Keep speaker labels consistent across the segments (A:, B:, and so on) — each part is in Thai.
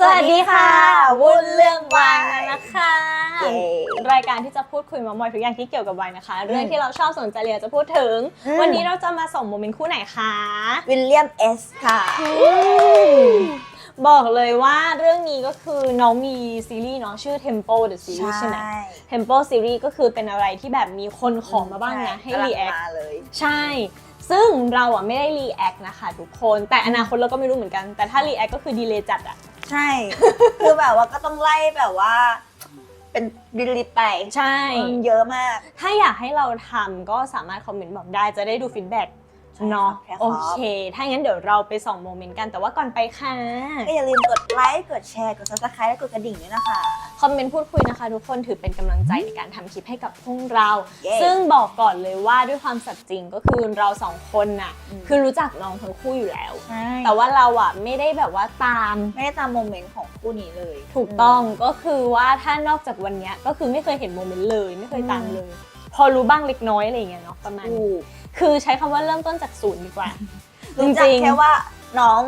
A: สวัสดีค่ะวุ้นเรื่องวายนะคะ
B: เย้
A: รายการที่จะพูดคุยเมามอยทุกอย่างที่เกี่ยวกับวายนะคะ เรื่อง
B: อืม
A: ที่เราชอบสนใจเรียนจะพูดถึง
B: อืม
A: วันนี้เราจะมาส่งโมเมนต์คู่ไหนคะ
B: วิลเลียมเอสค่ะ
A: บอกเลยว่าเรื่องนี้ก็คือน้องมีซีรีส์เนาะชื่อ Tempo the Series ใช่ไหม Tempo Series ก็คือเป็นอะไรที่แบบมีคนขอมาบ้างนะ ให้
B: กำลัง
A: รีแอค
B: มาเลย
A: ใช่ซึ่งเราอะไม่ได้รีแอคนะคะทุกคน แต่อนาคตเราก็ไม่รู้เหมือนกัน แต่ถ้ารีแอคก็คือดีเลยจัดอะ
B: ใช่ คือแบบว่าก็ต้องไล่แบบว่า เป็นดิลิทไป
A: ใช่
B: มันเยอะมาก
A: ถ้าอยากให้เราทำก็สามารถคอมเมนต์บอกได้จะได้ดูฟีดแบ็ก
B: ใช่ครับ
A: เนาะ
B: ใช่ครับ
A: โอเค ถ้างั้นเดี๋ยวเราไปส่องโมเมนต์กันแต่ว่าก่อนไปค่ะ
B: ก็อย่าลืมกดไลค์ กดแชร์ กด subscribe และกดกระดิ่งด้วยนะคะ
A: คอมเมนต์พูดคุยนะคะ ทุกคนถือเป็นกำลังใจในการทำคลิปให้กับพวกเรา
B: เย้
A: ซึ่งบอกก่อนเลยว่าด้วยความสัตย์จริงก็คือเราสองคนน่ะ
B: อืม
A: คือรู้จักน้องทั้งคู่อยู่แล้ว
B: ใช่
A: แต่ว่าเราอะไม่ได้แบบว่าตาม
B: ไม่ได้ตามโมเมนต์ของคู่นี้เลย
A: ถูกต้องก็คือว่าถ้านอกจากวันเนี้ยก็คือไม่เคยเห็นโมเมนต์เลย ไม่เคยตามเลย พอรู้บ้างเล็กน้อยอะไรอย่างเงี้ยเนาะประมาณ
B: ถู
A: นี้
B: ก
A: คือใช้คำว่าเริ่มต้นจากศูนย์ดีกว่า จ
B: รู้จัก
A: ริง
B: แค่ว่าน้อง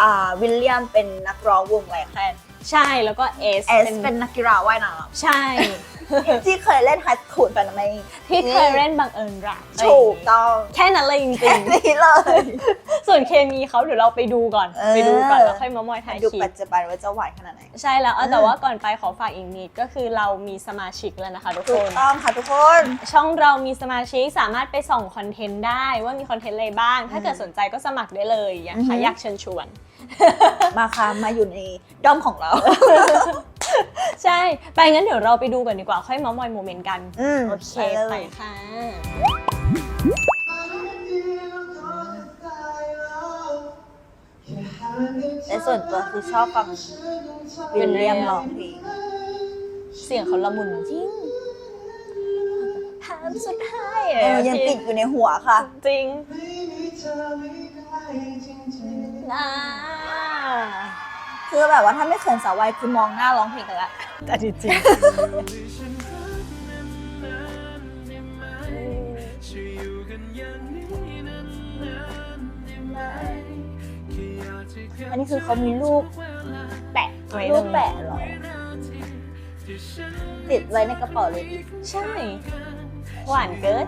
B: อ่าวิลเลียมเป็นนักร้องวงไลแคน
A: ๆใช่แล้วก็เอส
B: เอสเป็นนักกีฬาว่ายน้
A: ใช่ำ
B: ที่เคยเล่นไฮสคูลแฟนไหม
A: ที่เคยเล่นบังเอิญรัก
B: ถูกต้อง
A: แค่นั้นเลยจริ
B: แค่
A: ง
B: นี้เลย
A: ๆส่วนเคมีเขาเดี๋ยวเราไปดูก่อน
B: เออ
A: ไปดูก่อนแล้วค่อยมามอยท้าย
B: ดู
A: คลิ
B: ปั
A: ป
B: จจุบันว่าจะไหวขนาดไหน
A: ใช่แล้วเอา
B: เออ
A: แต่ว่าก่อนไปขอฝากอีกนิดก็คือเรามีสมาชิกแล้วนะคะทุก
B: ถู
A: ค
B: ก
A: น
B: ต้องค่ะทุกคน
A: ช่องเรามีสมาชิกสามารถไปส่องคอนเทนต์ได้ว่ามีคอนเทนต์อะไรบ้าง ถ้าเกิดสนใจก็สมัครได้เลยอยาก
B: อือฮึ
A: อยากเชิญชวน
B: มาค่ะมาอยู่ในด้อมของเรา
A: ใช่ ไปงั้นเดี๋ยวเราไปดูกันดีกว่า ค่อยเมามอยโมเมนต์กัน
B: อืม
A: โอเค
B: ไปเลย
A: ไปค่ะ
B: ในส่วนตัวคือชอบฟังวิลเลียมร้องเพลง
A: เสียงเขาละมุนจริงภาพสุดท้าย
B: เออยังติดอยู่ในหัวค่ะ
A: จริงนะ
B: คือแบบว่าถ้าไม่เขินสาววัยคือมองหน้าร้องเพลงกันละ
A: แต่จริงๆ
B: อันนี้คือเขามีรูปแปะ
A: ไว้
B: รู
A: ต
B: ป
A: งนี้
B: แปะเหรอ ติดไว้ในกระเป๋าเลยดิ
A: ใช่ หวานเกิน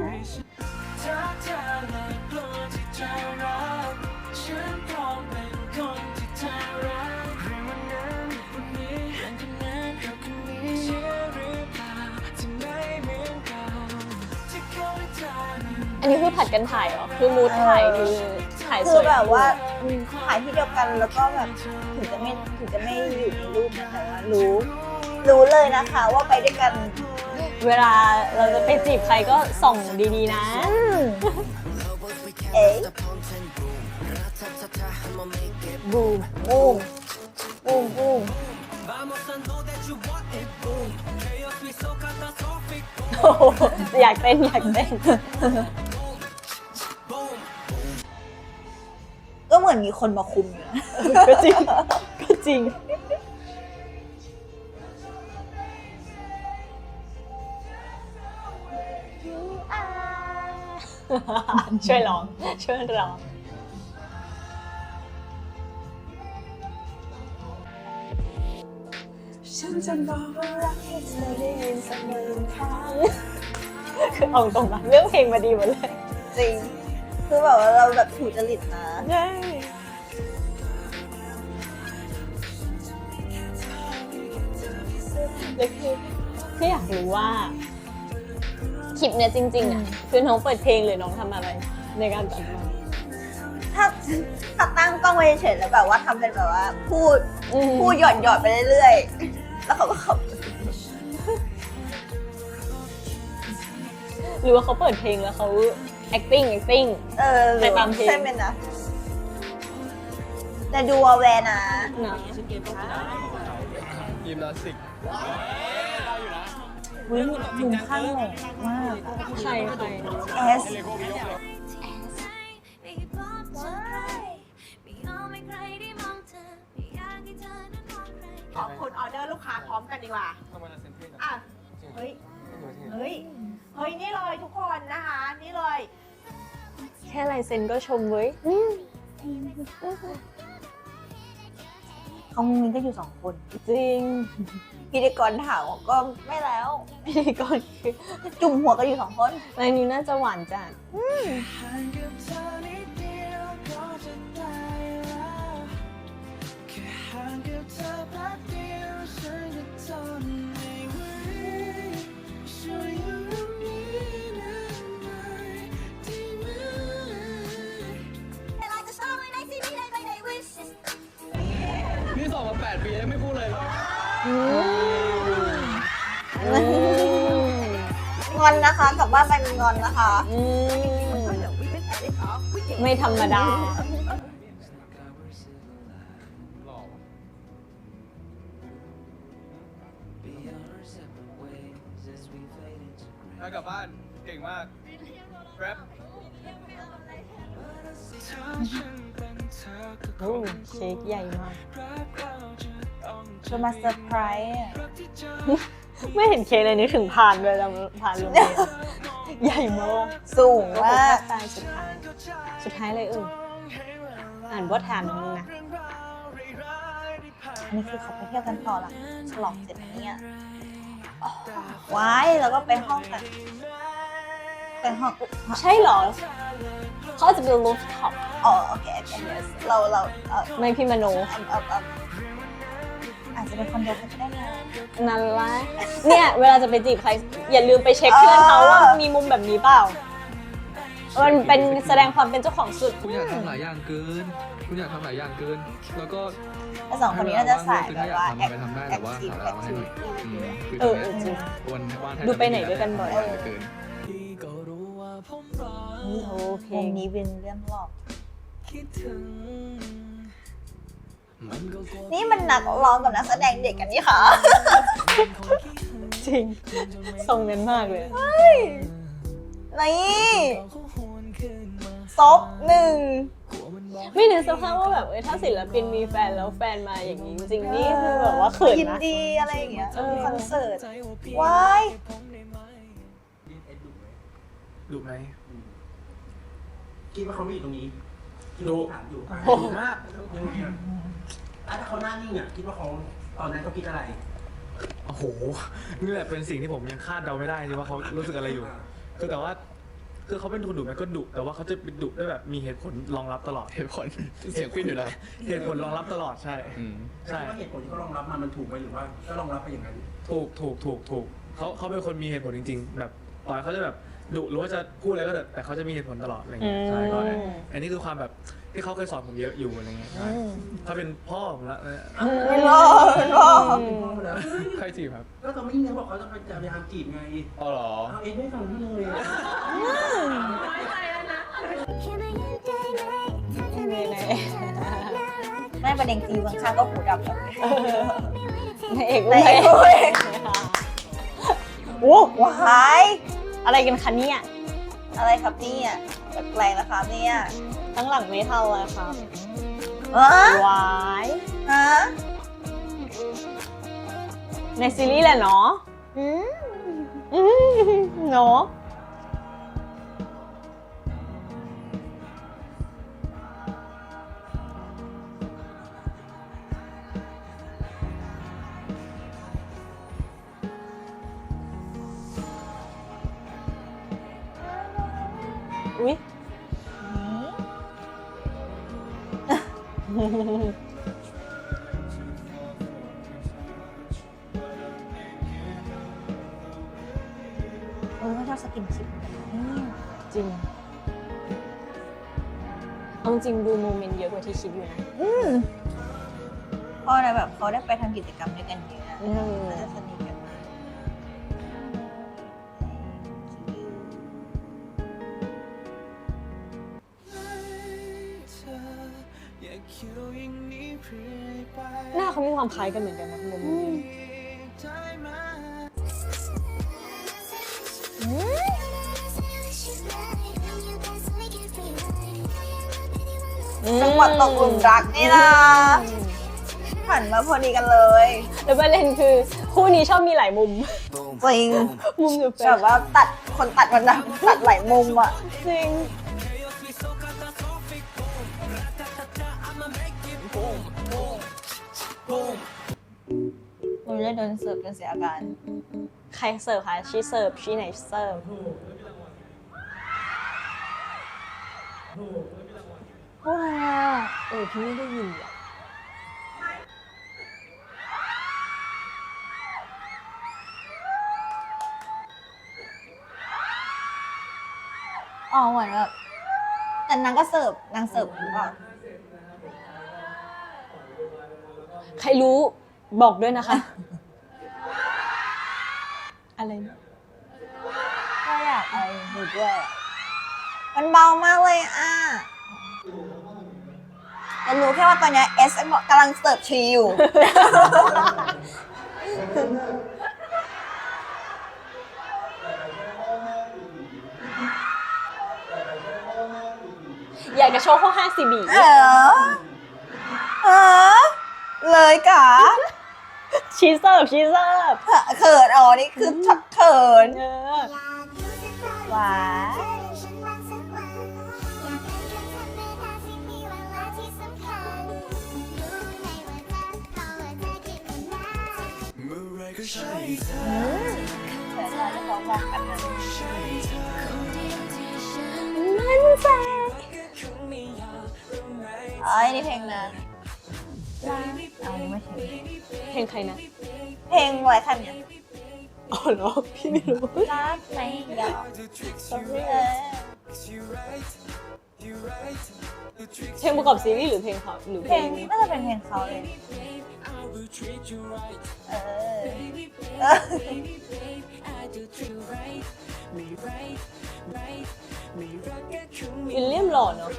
A: นนี้คือผัดกันถ่ายเหรอ คือมูดถ่ายคือถ่ายส
B: คือ
A: วย
B: แบบว่าอืมถ่ายที่เดียวกันแล้วก็แบบถึงจะไม่ถึงจะไม่อยู่ในรูปนะแต่ว่ารู้ รู้เลยนะคะว่าไปด้วยกัน
A: เวลาเราจะไปจีบใครก็ส่องดีๆนะ
B: อืมเอ๊ะ
A: บูม
B: บูมบูมบูม
A: โอ้โหอยากเต้นอยากเต้น
B: มือนมีคนมาคุมอยู่นะ
A: ก็จริงก็จริงช่วยร้องช่วยร้องฉันจะบอกว่ารักให้เธอได้ยินสักหนึ่งครั้งคือเอาตรงนะเรื่องเพลงมาดีหมดเลย
B: จริง คือแบบว่าเราแบบถูกจริตนะ
A: ใช่ คืออยากรู้ว่าคลิปเนี้ยจริงๆอะคือน้องเปิดเพลงหรือน้องทำอะไรในการตัดมา
B: ถ้าถ้าตั้งกล้องไว้เฉยๆแล้วแบบว่าทำเป็นแบบว่า พูด
A: อืม
B: พูดหยอดหยอดๆไปเรื่อยๆ แล้วเขาก็ขับ
A: หรือว่าเขาเปิดเพลงแล้วเขา acting acting
B: เออหรือ
A: ไปตามเพลง
B: ใช่ไหมนะแต่ดูเอาแวร์นะ
A: เนาะ
C: ยิมนาสติก
B: วิมุมข้างหล่อมาก
A: ใครใคร
B: เอส
D: ขอบคุณออเดอร์ลูกค้าพร้อมกันดีกว่า
C: ทำไมเราเซนเทน
D: อะ เฮ้ย เฮ้ย เฮ้ย นี่เลยทุกคนนะคะ นี่เลย
A: แค่ลายเซ็นก็ชมเว้ย
B: เขาเขามุมนี้ก็อยู่สองคน
A: จริง
B: พิธีกรถามก็ไม่แล้ว
A: พิธีกรคือ
B: จุ่มหัวก็อยู่สองคน
A: รายนี้น่าจะหวานจัด
C: ห่างกับเธอนิดเดียวก็จะตายแล้วแค่ห่างกับเธอแป๊บเดียวฉันก็ทน
B: นนะคะกลับบ้านไปมีงอนนะคะ
A: อืมไม่ธรรมดา
E: ไปกลับบ้านเก่งมากแรป
A: โอ้เค้กใหญ่มาก
B: จะมาเซอร์ไพรส์อะ
A: ไม่เห็นเค้กเลยนึกถึงพานเลยเราพานโรงเรียนใหญ่มาก
B: สูง
A: ก็คือ
B: มา
A: ภากคใต้สุดท้าย สุดท้ายเลยเอออ่านบทถามนึงนะ
B: อันนี้คือเขาไปเที่ยวกันต่อละฉลองเสร็จแล้วเนี่ยอ๋อว้ายแล้วก็ไปห้องกันไปห้อง
A: ใช่เหรอเขาอาจจะเป็นลูฟท็อป
B: อ๋อโอเคโอเคเราเราเออ
A: ไม่พี่มโน
B: เอ อเออเอออาจจะเป็นคอนโดเขาก็ได้นะ
A: นั่นละเนี่ย เวลาจะไปจีบใคร อย่าลืมไปเช็คเพื่อนเขาว่ามีมุมแบบนี้เปล่า มันเป็นแสดงความเป็นเจ้าของสุด
E: คุณอยากทำหลายอย่างเกิน คุณอยากทำหลายอย่างเกิน แล้วก็
B: แล้วสองคนนี้น่าจะสายแบบว่า
E: ถ้อยกทำอะไรไปทำได้แต่ว่า
B: active
E: หาเวลามาให้หน่อย
B: activity
E: อืมคือ
A: เอ
E: ตอ
A: อนเอ
E: เนี้
A: อยจริง
E: วันว่างแทบ
A: ดูไปไหนด้วยกันบ่อย
E: ทำงาเหลือเกิน
A: นี่โอ้เพล
B: วง
A: ง
B: นี้เป็นเรื่องหลอก
C: คิดถึงมั นก็กลัว
B: นี่มันนักร้องกับนักแสดงเด็กกันนี่ค่ะ
A: จริงทรงนั้นมากเลย
B: นี่
C: เขาหวนขึ้นมา
B: ซบหนึ่ง
C: กลัวมันบอก
A: ไม่นึกสภาพว่าแบบเอ้ยถ้าศิลปินมีแฟนแล้วแฟนมาอย่างนี้จริงๆนี่คือแบบว่าเขิน
B: ยิน
A: นะ
B: ดีอะไรอย่างเงี้ย
A: เออ
B: มีคอนเสิร์ต
C: ใจว่าพี่
B: ว้าย
C: ผมได้ไหม
E: ดุไหม
F: คิดว่าเขาไม่อยู่ตรงนี้ที่
E: ดู
F: ถามอยู่
E: โอ้โห
F: มากอะ ถ้าเขาหน้านิ่งอะคิดว่าเขาตอนนั้นเขาคิดอะไร
E: โอ้โหนี่แหละเป็นสิ่งที่ผมยังคาดเดาไม่ได้จริงว่าเขารู้สึกอะไรอยู่ คือแต่ว่าคือเขาเป็นคนดุไหมก็ดุแต่ว่าเขาจะเป็นดุด้วยแบบมีเหตุผลรองรับตลอด เหตุผลเสียงปิ้นอยู่เลยเหตุผลรองรับตลอดใช่ใช่
F: คิดว่าเหตุผลที่เขารองรับมามันถูกไหมหรือว่าก็รองรับไปอย่างนั้น
E: ถูกถูกถูกถูกเขาเขาเป็นคนมีเหตุผลจริง ๆ แบบต่อยเขาจะแบบ ดุหรือว่าจะพูดอะไรก็เถอะแต่เขาจะมีเหตุผลตลอดอะไรเงี้ยใช่ก็
A: อืม
E: อันนี้คือความแบบที่เขาเคยสอนผมเยอะอยู่อะไรเงี้ยใช่เขาเป็นพ่อผมละเนี่ย
B: เป็นรอเป็นรอ
F: เป็นพ่อมาแล้ว
E: ใครจีบครับ
F: ก็เขาไม่เนี่ยบอกเขาจะพยายามจีบไง
E: อ๋อเหรอ
F: เอาเองไม่ฟังพี่เลยอะ
B: ไม่ประเด็นคืออยู่ข้างๆก็หูดับแล้ว
A: นายเอก
B: นายเอก
A: อุ้ย โอ้
B: ว้าย
A: อะไรกันคะเนี่ย
B: อะไรครับเนี่ยแปลกๆนะครับเนี่ย
A: ทั้งหลังไม่เท่าเลยครับ
B: ฮะ
A: วาย
B: ฮะ
A: ในซีรีส์แหละเนาะ
B: อืม
A: อืมเนาะ จริงเอาจริงดูโมเมนต์เยอะกว่าที่คิดอยู่นะ
B: อืมเพราะอะไรแบบเขาได้ไปทำกิจกรรมด้วยกันเยอะ
A: อืม
B: เขาจะสนิทกันมาก
C: เธออย่าคิดอย่างนี้เรื่อยไป
A: หน้าเขามีความคล้ายกันเหมือนกันนะมุมนี้
C: ไจั
B: งหวัดตกหลุมรักนี่นะหันมาพอดีกันเลย
A: แล้วประเด็นคือคู่นี้ชอบมีหลายมุม
B: จริง
A: มุมอยู่เป็
B: แบบว่าตัดคนตัดมันแบบตัดหลายมุมอะ
A: จริง
C: โอ้
B: เลยโดนเสิร์ฟจนเสียอาการ
A: ใครเสิร์ฟคะชีเสิร์ฟชีไหนเสิร์ฟ
B: ว้า
A: เออพี่ไม่ได้ยินอะ
B: อ๋อเหมือนแบบแต่นางก็เสิร์ฟนางเสิร์ฟหรือเปล่า
A: ใครรู้บอกด้วยนะคะ อะไรนะ
B: ก็อยากเอาดูด้วยอะมันเบามากเลยอะ แต่รู้แค่ว่าตอนเนี้เอสกำลังเสิร์ฟชีอยู่
A: อยากจะโชว์ข้อ5 CB
B: เออเออเลยกะ
A: ชีเสิร์ฟชีเสิร์ฟ
B: เขินอ๋อนี่คือชักเขิน
A: เออ
B: หวาน
C: มื่อไรก็ใช่
B: อืมแต่ตอนที่เขามองกันนะ
A: มั่นใจ
B: เอ้ยนี่เพลงนั้นเอาไม่ถึง
A: เพลงใครนะ
B: เพลงไว้คันเนี่ย
A: อ๋อเหรอพี่ไม่รู้
B: รักไม่ยอมต้องเลย
A: เพลงประกอบซีรีส์หรือเพลงเขาหรือ
B: เพ
A: เพ
B: ล
A: ล
B: ง
A: ง
B: น่าจะเป็นเพลงเขาเลยเออเออ
A: วิลเลียมหล่อเนาะ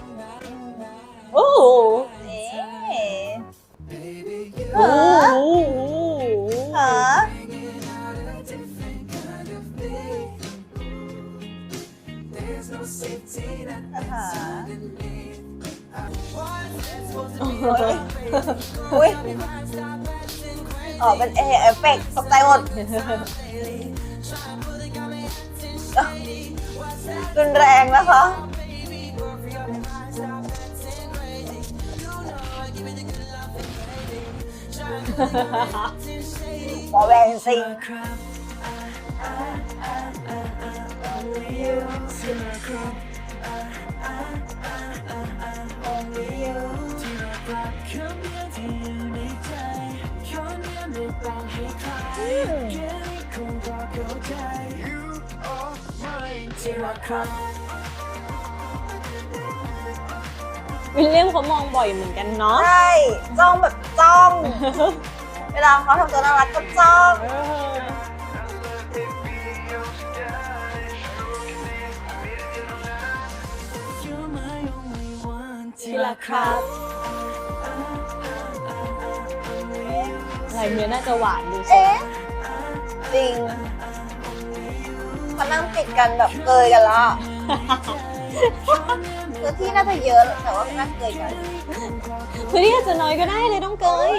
B: เอเอฟเฟกต์ตกใจหมดรุนแรงนะคะหมอแวงซิง
A: วิลเลียมเขามองบ่อยเหมือนกันเนาะ
B: ใช่จ้องแบบจ้อง เวลาเขาทำตัวน่ารักก็จ้อง
A: เออที่รักครับ ยเนื้อน่าจะหวานดูสิ
B: เอ๊ะจริงเขานั่งติดกันแบบเกยกันแล้วอะคือที่น่าจะเยอะแต่ว่าเขานั่งเกยกัน
A: พื้นที่อาจจะน้อยก็ได้เลยต้องเกย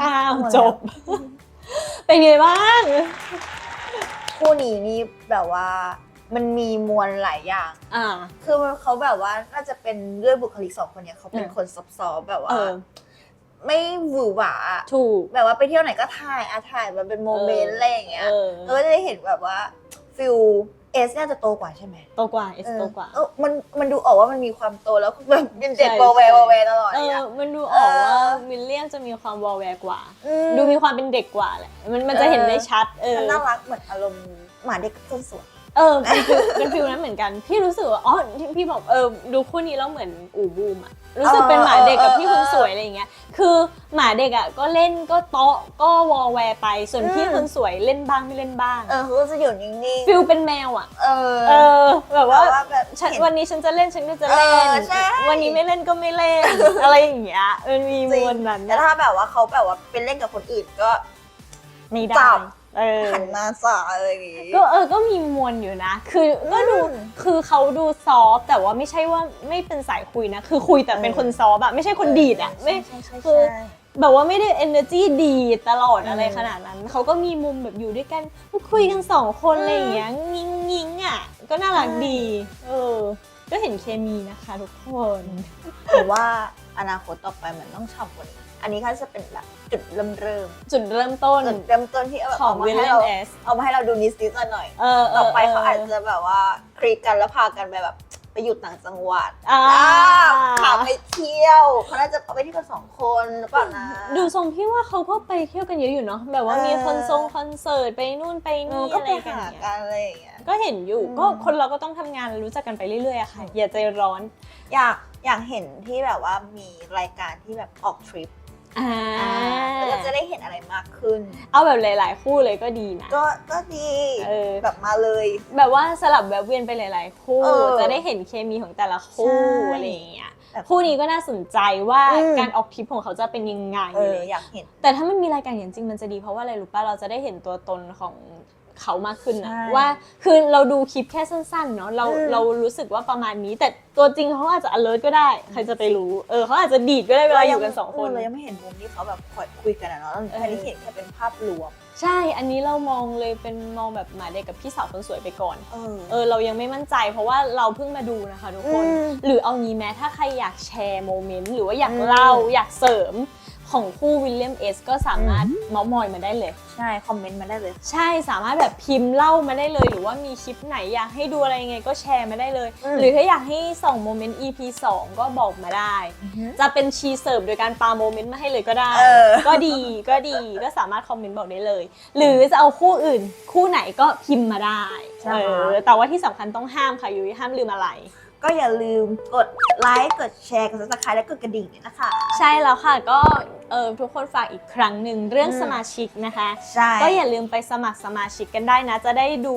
A: อ้าวจบ เป็นไงบ้าง
B: คู่นี้นี่แบบว่ามันมีมวลหลายอย่าง
A: อ่า
B: คือมันเขาแบบว่าน่าจะเป็นด้วยบุคลิกสองคนเนี่ยเขาเป็น
A: เออ
B: คนซับซ้อนแบบว่า
A: เออ
B: ไม่หวือหวาอะ
A: ถูก
B: แบบว่าไปเที่ยวไหนก็ถ่ายอะถ่ายมันเป็นโมเมนต์อะไรอย่างเงี้ย
A: เออ
B: เราก็จะได้เห็นแบบว่าฟิลเอสน่าจะโตกว่าใช่ไหม
A: โตกว่าเอสโตกว่า
B: เออมันมันดูออกว่ามันมีความโตแล้วแบบเป็นเด็ก
A: ใช่
B: โบแวร์
A: ใช่
B: โบแวร์ตลอด
A: เอ
B: เลย
A: อ
B: อะ
A: มันดูออกว่า
B: เออ
A: วิลเลียมจะมีความวอลแวร์กว่า
B: อื
A: ดูมีความเป็นเด็กกว่าแหละ มันมันจะเห็นได้ชัด เออ
B: มันน่ารักเหมือนอารมณ์หมาเด็กกับต้นสวน
A: เออเป็นฟิลเป็นฟิลนั้นเหมือนกัน พี่รู้สึกว่าอ๋อที่พี่บอกเออดูคู่นี้แล้วเหมือนอู่บูมอะรู้สึกเป็นหมาเด็กกับพี่คนสวยอะไรอย่างเงี้ยคือหมาเด็กอะก็เล่นก็โต๊ะก็วอลแวร์ไปส่วนพี่คนสวยเล่นบ้างไม่เล่นบ้าง
B: เออเขาก็จะอยู่นิ่ง
A: ฟิลเป็นแมวอะ
B: ๆ เออ
A: เออแบบว่า
B: แบบว่าแบบ
A: ฉัน
B: เห็น
A: วันนี้ฉันจะเล่นฉันก็จะเล่น
B: เออใช่
A: วันนี้ไม่เล่นก็ไม่เล่น อะไรอย่างเงี้ยมันมีม
B: จริง
A: วลนั้น
B: แต่ถ้าแบบว่าเขาแบบว่าเป็นเล่นกับคนอื่นก็
A: ไม่
B: จั
A: ได้
B: บ
A: เออ
B: หันหน้าสาอะไรอย่างงี้
A: ก็เออ ก็มีมวลอยู่นะ คือก็ดู
B: อืม
A: คือเขาดูซอฟต์แต่ว่าไม่ใช่ว่าไม่เป็นสายคุยนะ คือคุยแต่เป็นคนซอฟต์อะไม่ใช่คนดีดอะไม่
B: ใช่ใช่
A: คือ
B: ใช่
A: แบบว่าไม่ได้ energy ดีดตลอด
B: อืม
A: อะไรขนาดนั้น เขาก็มีมุมแบบอยู่ด้วยกัน คุยกันสองคนอะไรอย่างเงี้ย งิงงิงอะ ก็น่ารักดี เออ ก็เห็นเคมีนะคะทุกคน
B: ผมว่าอนาคตต่อไปเหมือนต้องฉ่ำกว่านี้ อันนี้ก็จะเป็นแบบจุดเริ่มเริ่ม
A: จุดเริ่มต้น
B: จุดเริ่มต้นที่แบบ
A: ของ
B: เอามา
A: วิล
B: ให้
A: เลีย
B: เรา
A: มเอส
B: เอามาให้เราดูนิดนิดๆหน่อยๆ
A: เออเต่
B: อไปเขาอาจจะแบบว่าคลิกกันแล้วพากันไปแบบไปอยู่ต่างจังหวัด
A: อ่า
B: พาไปเที่ยวเขาน่าจะไปที่กันสองคนหรือเปล่านะ
A: ดูทรงพี่ว่าเขาก็ไปเที่ยวกันเยอะอยู่เนาะแบบว่า
B: เออ
A: มีคอนทรงคอนเสิร์ตไปนู่นไป
B: เอ
A: นี่
B: อก็
A: อะไร
B: ไป
A: กัน
B: หา
A: เนี่ย
B: กันอะไรอย่างเงี้ย
A: ก็เห็นอยู่
B: อืม
A: ก็คนเราก็ต้องทำงานรู้จักกันไปเรื่อยๆอะค่ะอย่าใจร้อน
B: อยากอยากเห็นที่แบบว่ามีรายการที่แบบออกทริป
A: อ่า
B: แล้วก็จะได้เห็นอะไรมากขึ้น
A: เอาแบบหลาย ๆ คู่เลยก็ดีนะ
B: ก็ก็ดี
A: เออ
B: แบบมาเลย
A: แบบว่าสลับแบบเวียนไปหลาย ๆ คู่
B: เออ
A: จะได้เห็นเคมีของแต่ละคู่
B: ใช่
A: อะไรอย่างเงี้ย
B: แบบ
A: คู่นี้ก็น่าสนใจว่า
B: อืม
A: การออกทริปของเขาจะเป็นยังไง
B: เออ
A: เลย
B: อยากเห็น
A: แต่ถ้ามันมีรายการอย่างจริงมันจะดีเพราะว่าอะไรรู้ป่ะเราจะได้เห็นตัวตนของ เขามากขึ้นนะ
B: ใช่
A: ว่าคือเราดูคลิปแค่สั้นๆเนาะเรา
B: อืม
A: เรารู้สึกว่าประมาณนี้ แต่ตัวจริงเขาอาจจะ alert ก็ได้ ใครจะไปรู้เออเขาอาจจะดีดก็ได้เวลาอยู่กันสองคน
B: เรายังไม่เห็นมุมที่เขาแบบคอยคุยกันอะเนาะเรา
A: เออ
B: แค่ได้เห็นแค่เป็นภาพรวม
A: ใช่อันนี้เรามองเลยเป็นมองแบบหมาเด็กกับพี่สาวคนสวยไปก่อน
B: เออ
A: เออเรายังไม่มั่นใจเพราะว่าเราเพิ่งมาดูนะคะทุกคน
B: อืม
A: หรือเอางี้แม้ถ้าใครอยากแชร์โมเมนต์หรือว่าอยาก
B: อืม
A: เล่าอยากเสริม ของคู่วิลเลียมเอสก็สามารถเมาส์มอยมาได้เลย
B: ใช่ คอมเมนต์มาได้เลย
A: ใช่สามารถแบบพิมพ์เล่ามาได้เลย หรือว่ามีคลิปไหนอยากให้ดูอะไรยังไงก็แชร์มาได้เลย
B: อืม
A: หรือถ้าอยากให้ส่องโมเมนต์ EP 2 ก็บอกมาได้ จะเป็นชีเสิร์ฟโดยการปาโมเมนต์มาให้เลยก็ได้
B: เออ
A: ก็ดีก็ดีก็สามารถคอมเมนต์บอกได้เลย หรือจะเอาคู่อื่น คู่ไหนก็พิมพ์มาได้
B: ใช่
A: เออแต่ว่าที่สำคัญต้องห้ามค่ะยุ้ยห้ามลืมอะไร
B: ก็อย่าลืมกดไลค์กดแชร์กดซับสไครต์และกดกระดิ่งด้วยนะคะ
A: ใช่แล้วค่ะก็เออทุกคนฝากอีกครั้งหนึ่งเรื่อง
B: อืม
A: สมาชิกนะคะ
B: ใช่
A: ก็อย่าลืมไปสมัครสมาชิกกันได้นะ จะได้ดู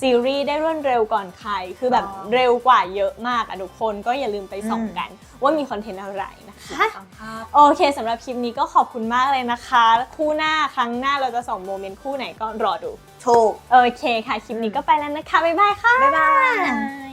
A: ซีรีส์ได้รวดเร็วก่อนใคร คือแบบ
B: อ๋อ
A: เร็วกว่าเยอะมากอะทุกคนก็อย่าลืมไปส่อง
B: อืม
A: กัน ว่ามีคอนเทนต์อะไรนะคะ
B: ฟังภาพ
A: โอเคสำหรับคลิปนี้ก็ขอบคุณมากเลยนะคะ คู่หน้าครั้งหน้าเราจะส่องโมเมนต์คู่ไหนก็รอดู
B: ถูก
A: โอเคค่ะ คลิปนี้ก็ไปแล้วนะคะ บ๊ายบายค่ะ
B: บ๊ายบาย